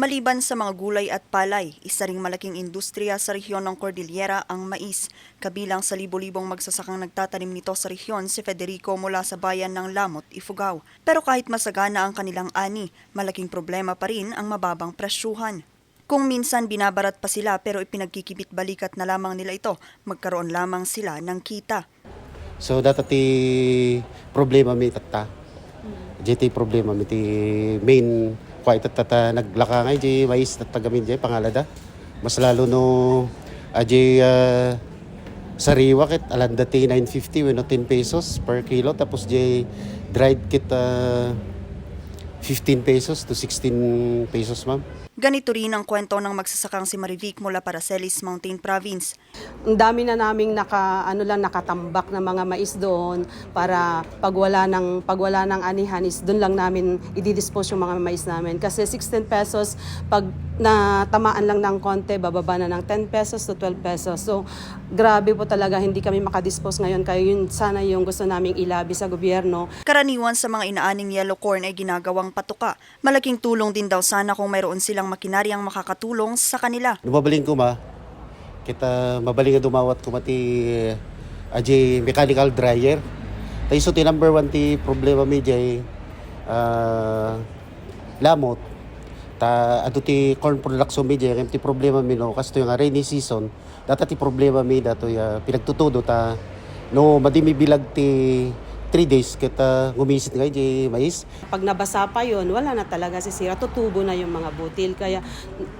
Maliban sa mga gulay at palay, isa ring malaking industriya sa rehiyon ng Cordillera ang mais. Kabilang sa libo-libong magsasakang nagtatanim nito sa rehiyon si Federico mula sa bayan ng Lamot, Ifugao. Pero kahit masagana ang kanilang ani, malaking problema pa rin ang mababang presyuhan. Kung minsan binabarat pa sila pero ipinagkikibit balikat na lamang nila ito, magkaroon lamang sila ng kita. So data ti problema mi tatta. JT problema mi ti main kwa itatata naglaka nga di mais tatagamin di pangalada. Mas lalo no aji uh, sariwa kit alanda ti 950 weno 10 pesos per kilo tapos di dried kit uh, 15 pesos to 16 pesos ma'am. Ganito rin ang kwento ng magsasakang si Marivic mula Paracelis Mountain Province. Ang dami na naming naka ano lang nakatambak na mga mais doon para pag wala ng pag wala ng anihan is doon lang namin i-dispose yung mga mais namin kasi 16 pesos pag na tamaan lang ng konti bababa na ng 10 pesos to 12 pesos. So grabe po talaga hindi kami makadispose ngayon kaya yun sana yung gusto naming ilabi sa gobyerno Karaniwan sa mga inaaning yellow corn ay ginagawang patuka. Malaking tulong din daw sana kung mayroon silang makinaryang makakatulong sa kanila. Lumabaling ko ma, kita mabaling dumawat ko mati aji mechanical dryer. Tayo so ti number one ti problema mi jay ah, lamot. Ta ato ti corn production mi jay ti problema mi no kasto yung rainy season. Data ti problema mi dato ya pinagtutudo ta no madimi bilag ti 3 days kita gumisit nga jay mais. pag nabasa pa yon wala na talaga sisira tutubo na yung mga butil kaya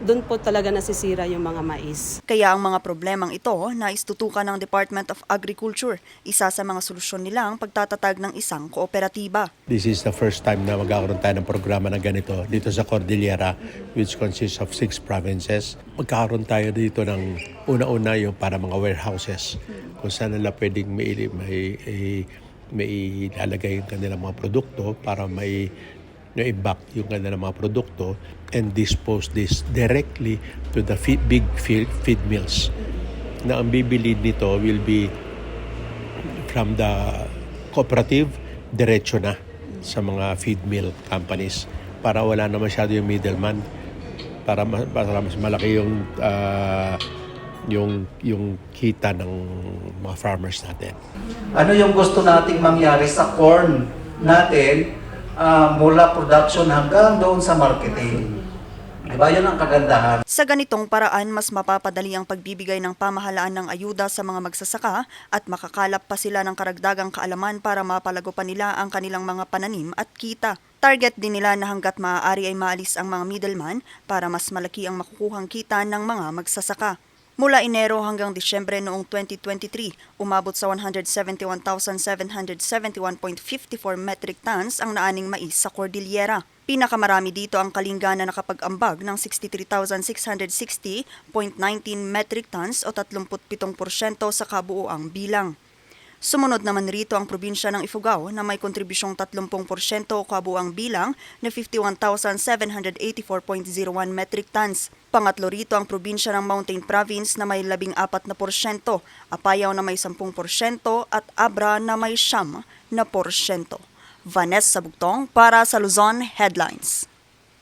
doon po talaga nasisira yung mga mais Kaya ang mga problemang ito na istutukan ng Department of Agriculture. Isa sa mga solusyon nila ang pagtatatag ng isang kooperatiba. This is the first time na magkakaroon tayo ng programa na ganito dito sa Cordillera which consists of six provinces. Magkakaroon tayo dito ng una-una yung para mga warehouses kung saan nila pwedeng may, may, may, may ilalagay yung kanilang mga produkto para may na-impact yung kanilang mga produkto and dispose this directly to the feed, big feed, feed mills. Na ang bibili nito will be from the cooperative, diretso na sa mga feed mill companies para wala na masyado yung middleman para, ma- para mas malaki yung ah, yung yung kita ng mga farmers natin. ano yung gusto nating mangyari sa corn natin ah, mula production hanggang doon sa marketing. Diba? Yun ang kagandahan. Sa ganitong paraan, mas mapapadali ang pagbibigay ng pamahalaan ng ayuda sa mga magsasaka at makakalap pa sila ng karagdagang kaalaman para mapalago pa nila ang kanilang mga pananim at kita. Target din nila na hanggat maaari ay maalis ang mga middleman para mas malaki ang makukuhang kita ng mga magsasaka. Mula Enero hanggang Disyembre noong 2023, umabot sa 171,771.54 metric tons ang naaning mais sa Cordillera. Pinakamarami dito ang Kalinga na nakapag-ambag ng 63,660.19 metric tons o 37% sa kabuoang bilang. Sumunod naman rito ang probinsya ng Ifugao na may kontribusyong 30% o kabuang bilang na 51,784.01 metric tons. Pangatlo rito ang probinsya ng Mountain Province na may 14%, Apayao na may 10% at Abra na may siyam na porsyento. Vanessa Bugtong para sa Luzon Headlines.